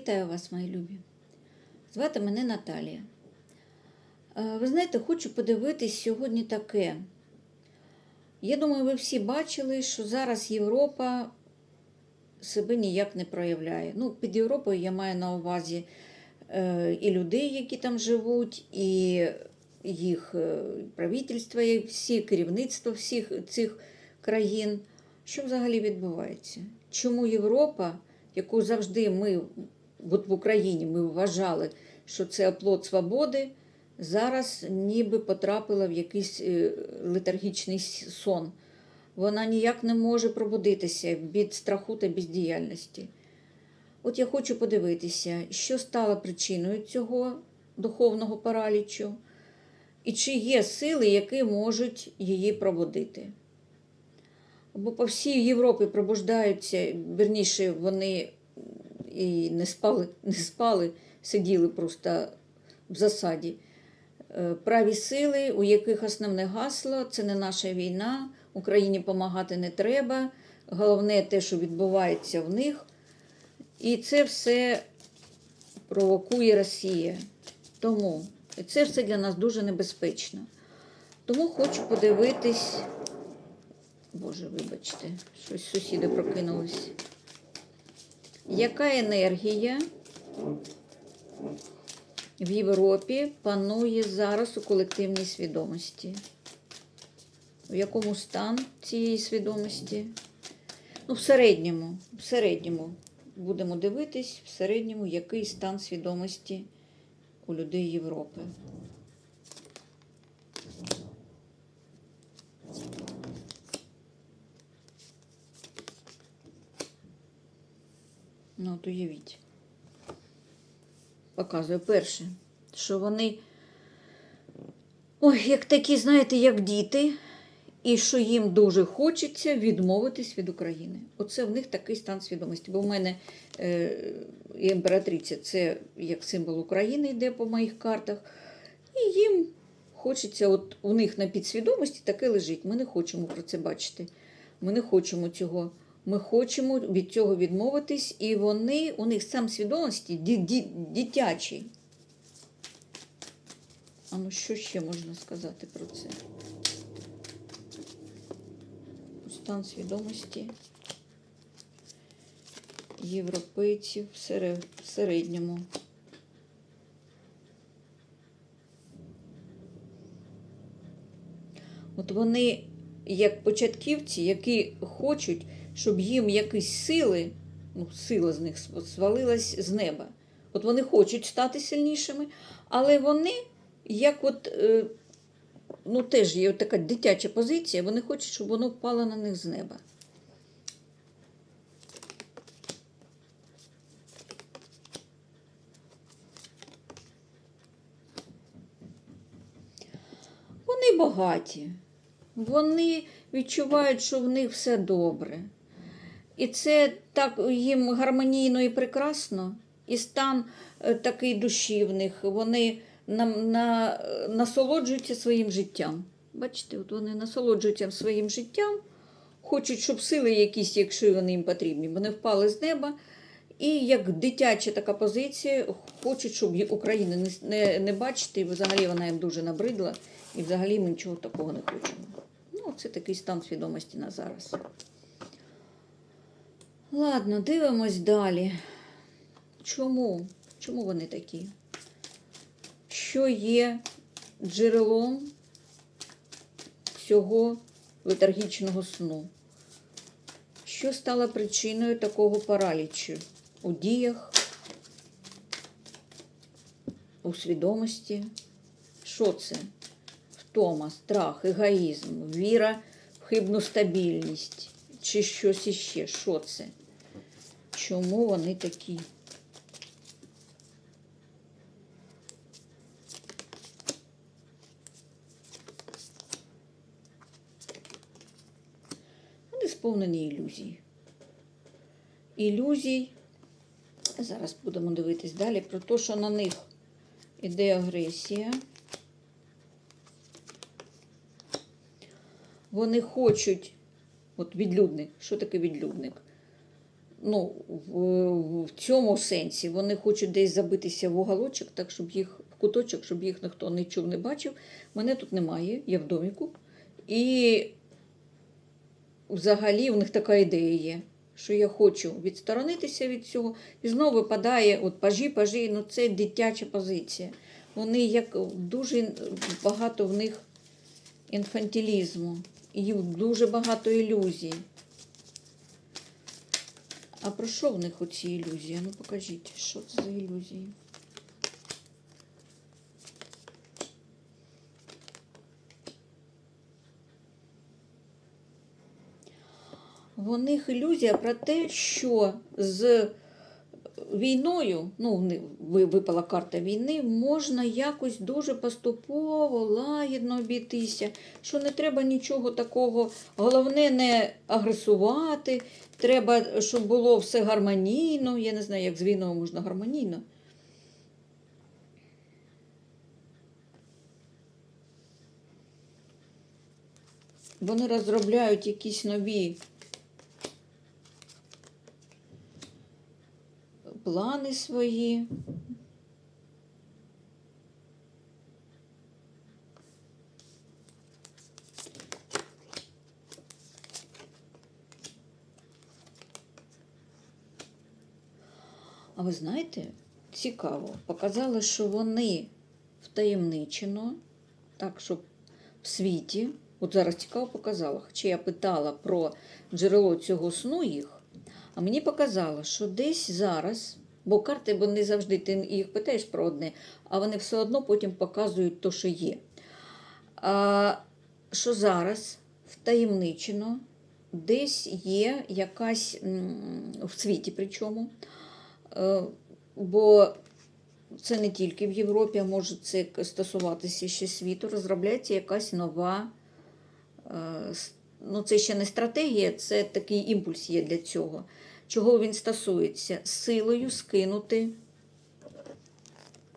Вітаю вас, мої любі. Звати мене Наталія. Е, Ви знаєте, хочу подивитись сьогодні таке. Я думаю, ви всі бачили, що зараз Європа себе ніяк не проявляє. Ну, під Європою я маю на увазі е, і людей, які там живуть, і їх е, правительства, і всі керівництво всіх цих країн. Що взагалі відбувається? Чому Європа, яку завжди ми от в Україні ми вважали, що це оплот свободи, зараз ніби потрапила в якийсь е, летаргічний сон. Вона ніяк не може пробудитися від страху та бездіяльності. От я хочу подивитися, що стало причиною цього духовного паралічу, і чи є сили, які можуть її пробудити. Бо по всій Європі пробуждаються, верніше, вони і не спали, не спали, сиділи просто в засаді. Е, Праві сили, у яких основне гасло це не наша війна, Україні допомагати не треба. Головне те, що відбувається в них. І це все провокує Росія. Тому це все для нас дуже небезпечно. Тому хочу подивитись. Боже, вибачте, щось сусіди прокинулись. Яка енергія в Європі панує зараз у колективній свідомості? В якому стан цієї свідомості? Ну, в середньому, в середньому будемо дивитись, в середньому, який стан свідомості у людей Європи. Ну, от уявіть. Показую перше, що вони, ой, як такі, знаєте, як діти, і що їм дуже хочеться відмовитись від України. Оце в них такий стан свідомості. Бо в мене е, імператриця це як символ України йде по моїх картах. І їм хочеться, от у них на підсвідомості таке лежить. Ми не хочемо про це бачити. Ми не хочемо цього. Ми хочемо від цього відмовитись, і вони, у них сам свідомості ді, ді, дитячий. А ну що ще можна сказати про це? Стан свідомості європейців в середньому. От вони, як початківці, які хочуть, щоб їм якісь сили, ну, сила з них свалилась з неба. От вони хочуть стати сильнішими, але вони, як от, е, ну теж є така дитяча позиція, вони хочуть, щоб воно впало на них з неба. Вони багаті. Вони відчувають, що в них все добре. І це так їм гармонійно і прекрасно, і стан е, такий душі в них. Вони на, на, насолоджуються своїм життям. Бачите, от вони насолоджуються своїм життям, хочуть, щоб сили якісь, якщо вони їм потрібні, вони впали з неба. І як дитяча така позиція, хочуть, щоб України не, не, не бачити, і взагалі вона їм дуже набридла, і взагалі ми нічого такого не хочемо. Ну, це такий стан свідомості на зараз. Ладно, дивимось далі. Чому? Чому вони такі? Що є джерелом цього летаргічного сну? Що стало причиною такого паралічу у діях, у свідомості? Що це? Втома, страх, егоїзм, віра в хибну стабільність чи щось іще? Що це? Чому вони такі? Вони сповнені ілюзій. Ілюзій. Зараз будемо дивитись далі про те, що на них іде агресія. Вони хочуть, от відлюдник, що таке відлюдник? ну, в, в цьому сенсі вони хочуть десь забитися в уголочок, так щоб їх в куточок, щоб їх ніхто не чув, не бачив. Мене тут немає, я в доміку. І взагалі в них така ідея є, що я хочу відсторонитися від цього. І знову випадає от пажі, пажі, ну це дитяча позиція. Вони як дуже багато в них інфантилізму дуже багато ілюзій. А про що в них оці ілюзії? Ну покажіть, що це за ілюзії? В них ілюзія про те, що з війною, ну, випала карта війни, можна якось дуже поступово, лагідно обійтися, що не треба нічого такого. Головне не агресувати, треба, щоб було все гармонійно. Я не знаю, як з війною можна гармонійно. Вони розробляють якісь нові плани свої. А ви знаєте, цікаво, показали, що вони втаємничено, так, щоб в світі, от зараз цікаво показала, хоча я питала про джерело цього сну їх, а мені показало, що десь зараз, бо карти вони завжди ти їх питаєш про одне, а вони все одно потім показують то, що є. А, що зараз втаємничено десь є якась в світі, причому. Е, Бо це не тільки в Європі, а може це стосуватися ще світу. Розробляється якась нова. Е, Ну, це ще не стратегія, це такий імпульс є для цього. Чого він стосується? Силою скинути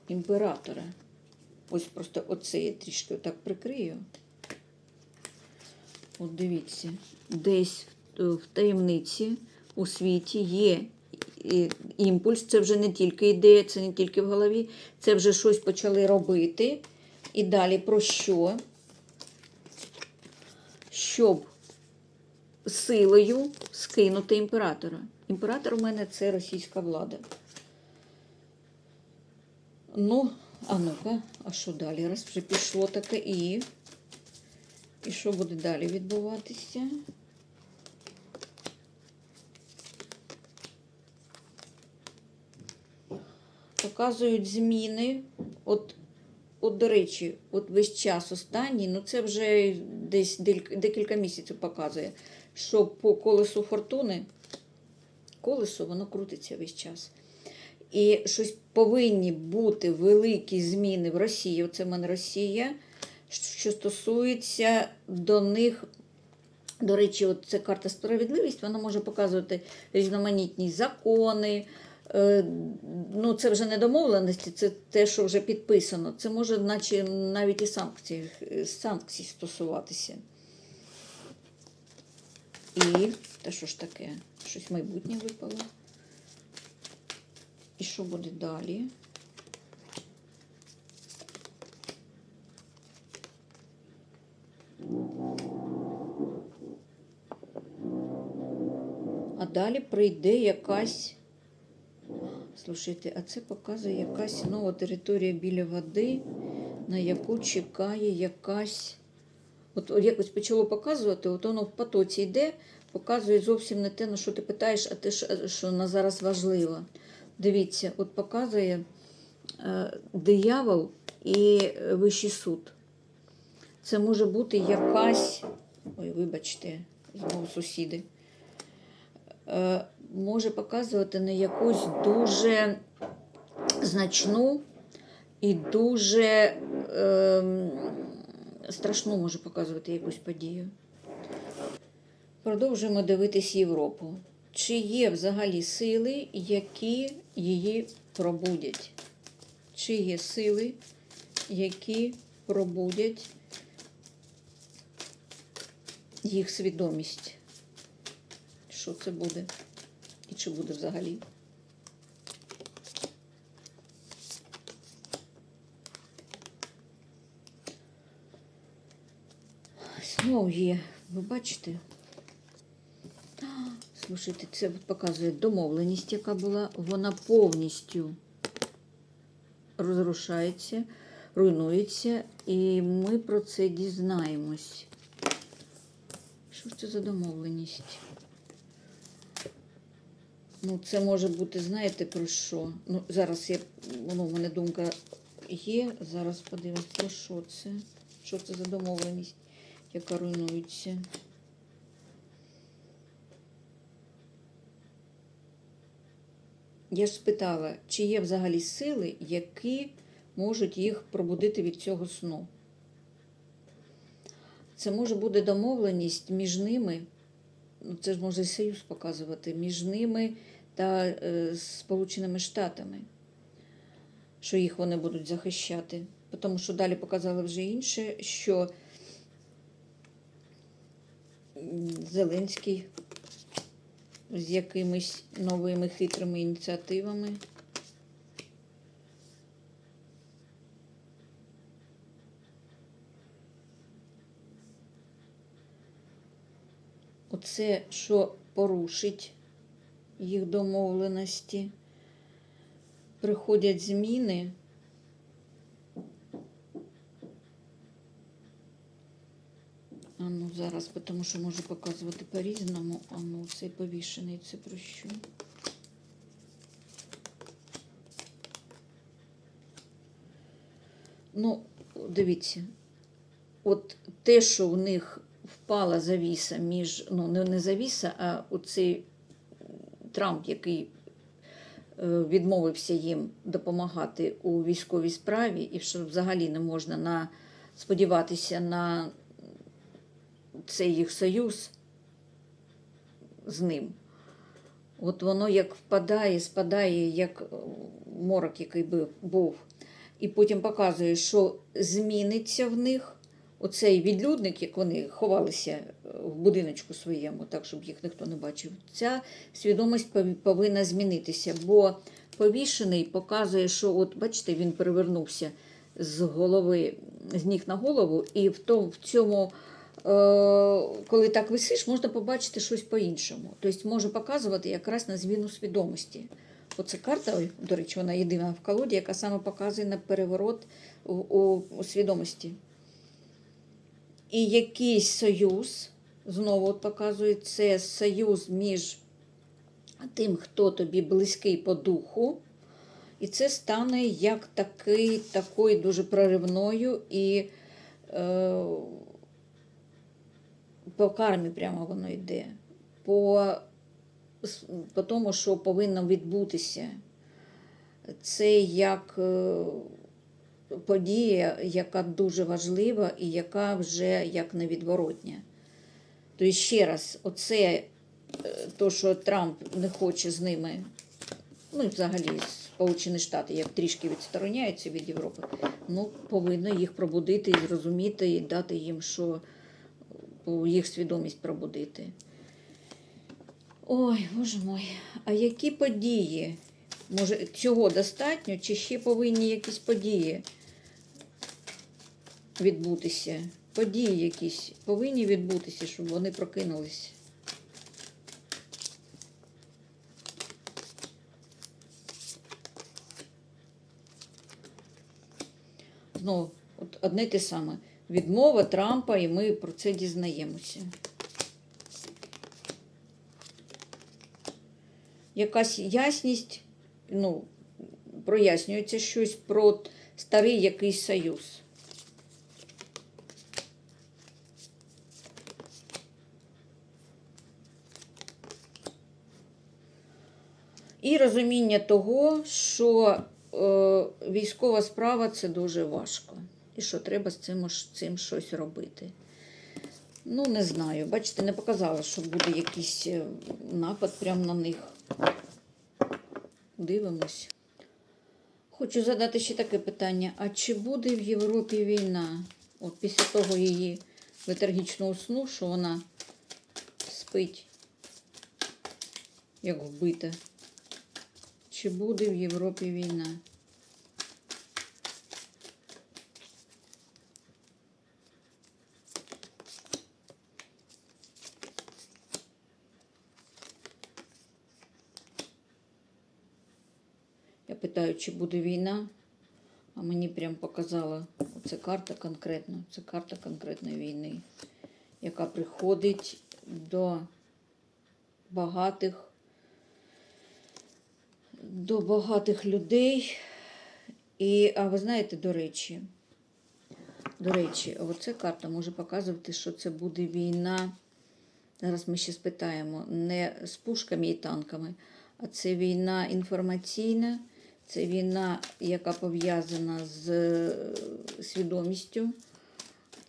імператора. Ось просто оце я трішки так прикрию. От дивіться, десь в- в таємниці у світі є імпульс, це вже не тільки ідея, це не тільки в голові, це вже щось почали робити. І далі про що? Щоб силою скинути імператора. Імператор у мене це російська влада. Ну, а ну-ка, а що далі? Раз вже пішло таке і. І що буде далі відбуватися? Показують зміни. От, от, до речі, от весь час останній, ну це вже десь декілька місяців показує, що по колесу фортуни колесо воно крутиться весь час. І щось повинні бути великі зміни в Росії. Оце в мене Росія, що стосується до них. До речі, от ця карта справедливість, вона може показувати різноманітні закони. Е, Ну, це вже не домовленості, це те, що вже підписано. Це може, наче навіть і санкцій, санкцій стосуватися. І та що ж таке? Щось майбутнє випало. І що буде далі? А далі прийде якась. Слушайте, а це показує якась нова територія біля води, на яку чекає якась. От якось почало показувати, от воно в потоці йде, показує зовсім не те, на що ти питаєш, а те, що- на зараз важливо. Дивіться, от показує е, диявол і е, вищий суд. Це може бути якась. Ой, вибачте, знову сусіди. Е, може показувати на якусь дуже значну і дуже ем, страшну може показувати якусь подію. Продовжуємо дивитись Європу. Чи є взагалі сили, які її пробудять? Чи є сили, які пробудять їх свідомість? Що це буде? І чи буде взагалі? Знову є, ви бачите? Слушайте, це показує домовленість, яка була, вона повністю розрушається, руйнується, і ми про це дізнаємось. Що ж це за домовленість? Ну, це може бути, знаєте, про що? Ну, зараз я, ну, в мене думка є. Зараз подивимось, про що це? Що це за домовленість, яка руйнується? Я ж спитала, чи є взагалі сили, які можуть їх пробудити від цього сну. Це може бути домовленість між ними, ну це ж може і союз показувати, між ними та е, Сполученими Штатами, що їх вони будуть захищати. Тому що далі показали вже інше, що Зеленський з якимись новими хитрими ініціативами. Оце, що порушить їх домовленості, приходять зміни. А ну зараз, тому що можу показувати по-різному. А ну, цей повішений, це про що? Ну, дивіться, от те, що в них впала завіса між, ну, не, не завіса, а оцей Трамп, який е, відмовився їм допомагати у військовій справі, і що взагалі не можна на, сподіватися на цей їх союз з ним. От воно як впадає, спадає, як морок, який би- був. І потім показує, що зміниться в них оцей відлюдник, як вони ховалися в будиночку своєму, так, щоб їх ніхто не бачив. Ця свідомість повинна змінитися, бо повішений показує, що, от бачите, він перевернувся з голови, з ніг на голову, і в, тому, в цьому. Е, Коли так висиш, можна побачити щось по-іншому. Тобто може показувати якраз на зміну свідомості. Оце карта, до речі, вона єдина в колоді, яка саме показує на переворот у, у, свідомості. І якийсь союз, знову от показує, це союз між тим, хто тобі близький по духу. І це стане як такий, такою дуже проривною і е, по кармі прямо воно йде. По, по тому, що повинно відбутися. Це як е, подія, яка дуже важлива і яка вже як невідворотня. Тобто, ще раз, оце е, то, що Трамп не хоче з ними, ну і взагалі Сполучені Штати, як трішки відстороняються від Європи, ну, повинно їх пробудити і зрозуміти, і дати їм, що о, їх свідомість пробудити. Ой, боже мой, а які події? Може, цього достатньо, чи ще повинні якісь події відбутися? Події якісь повинні відбутися, щоб вони прокинулись. Знову, от одне те саме. Відмова Трампа, і ми про це дізнаємося. Якась ясність, ну, прояснюється щось про старий якийсь союз. І розуміння того, що е, військова справа це дуже важко. І що треба з цим, цим щось робити. Ну, не знаю. Бачите, не показала, що буде якийсь е, напад прямо на них. Дивимось. Хочу задати ще таке питання: а чи буде в Європі війна? От після того її летаргічного сну, що вона спить? як вбита. Чи буде в Європі війна? Чи буде війна, а мені прям показала оця карта конкретно. Це карта конкретної війни, яка приходить до багатих, до багатих людей. І, а ви знаєте, до речі, до речі, оця карта може показувати, що це буде війна. Зараз ми ще спитаємо, не з пушками і танками, а це війна інформаційна, це війна, яка пов'язана з е, свідомістю,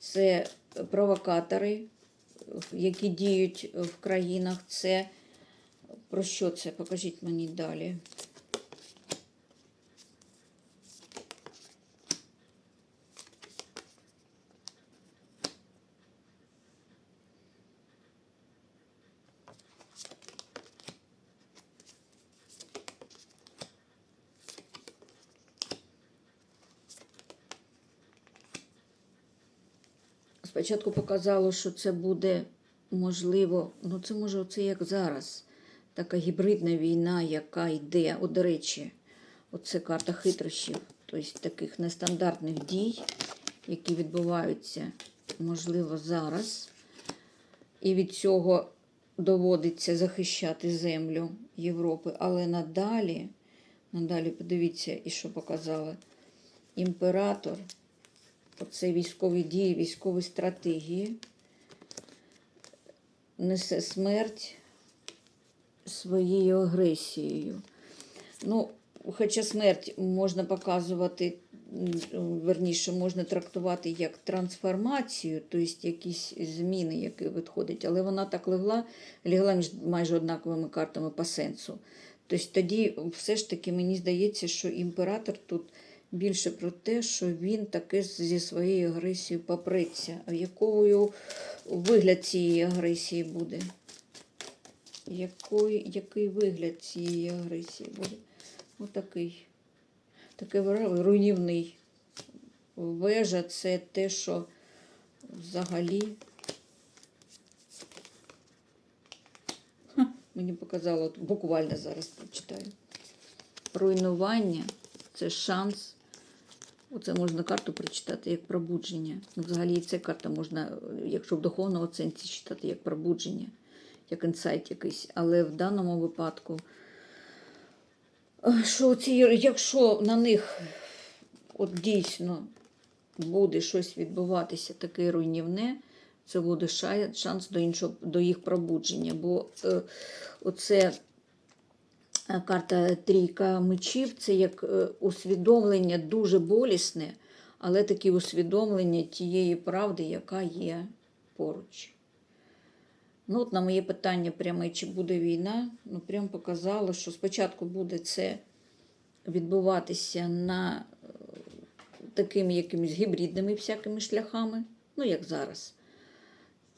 це провокатори, які діють в країнах. Це про що це? Покажіть мені далі. Спочатку показало, що це буде можливо, ну це може оце як зараз. Така гібридна війна, яка йде. От, до речі, оце карта хитрощів, тобто таких нестандартних дій, які відбуваються, можливо, зараз. І від цього доводиться захищати землю Європи. Але надалі, надалі, подивіться, і що показали, імператор оце військові дії, військові стратегії, несе смерть своєю агресією. Ну, хоча смерть можна показувати, верніше, можна трактувати як трансформацію, тобто якісь зміни, які відходять, але вона так легла, лягла між майже однаковими картами по сенсу. Тобто тоді все ж таки мені здається, що імператор тут більше про те, що він таки зі своєю агресією попреться. А якою вигляд цієї агресії буде? Який, який вигляд цієї агресії буде? Отакий. Такий руйнівний. Вежа це те, що взагалі. Ха, мені показало, буквально зараз прочитаю. Руйнування це шанс. Оце можна карту прочитати як пробудження. Ну, взагалі ця карта можна, якщо в духовному сенсі читати як пробудження, як інсайт якийсь. Але в даному випадку, е, що ці, якщо на них от дійсно буде щось відбуватися таке руйнівне, це буде ша- шанс до іншого до їх пробудження. Бо е, оце е, карта трійка мечів це як е, усвідомлення дуже болісне, але таке усвідомлення тієї правди, яка є поруч. Ну, от на моє питання пряме, чи буде війна, ну прям показало, що спочатку буде це відбуватися на е, такими якимись гібридними всякими шляхами, ну як зараз.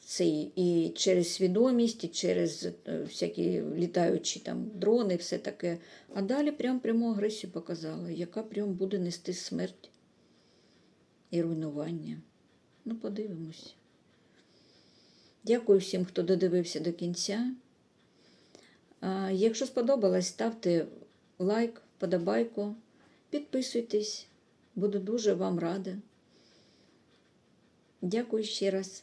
Це і- через свідомість, і через е, всякі літаючі там дрони, все таке. А далі прям пряму агресію показали, яка прям буде нести смерть і руйнування. Ну, подивимось. Дякую всім, хто додивився до кінця. Якщо сподобалось, ставте лайк, подобайку, підписуйтесь. Буду дуже вам рада. Дякую ще раз.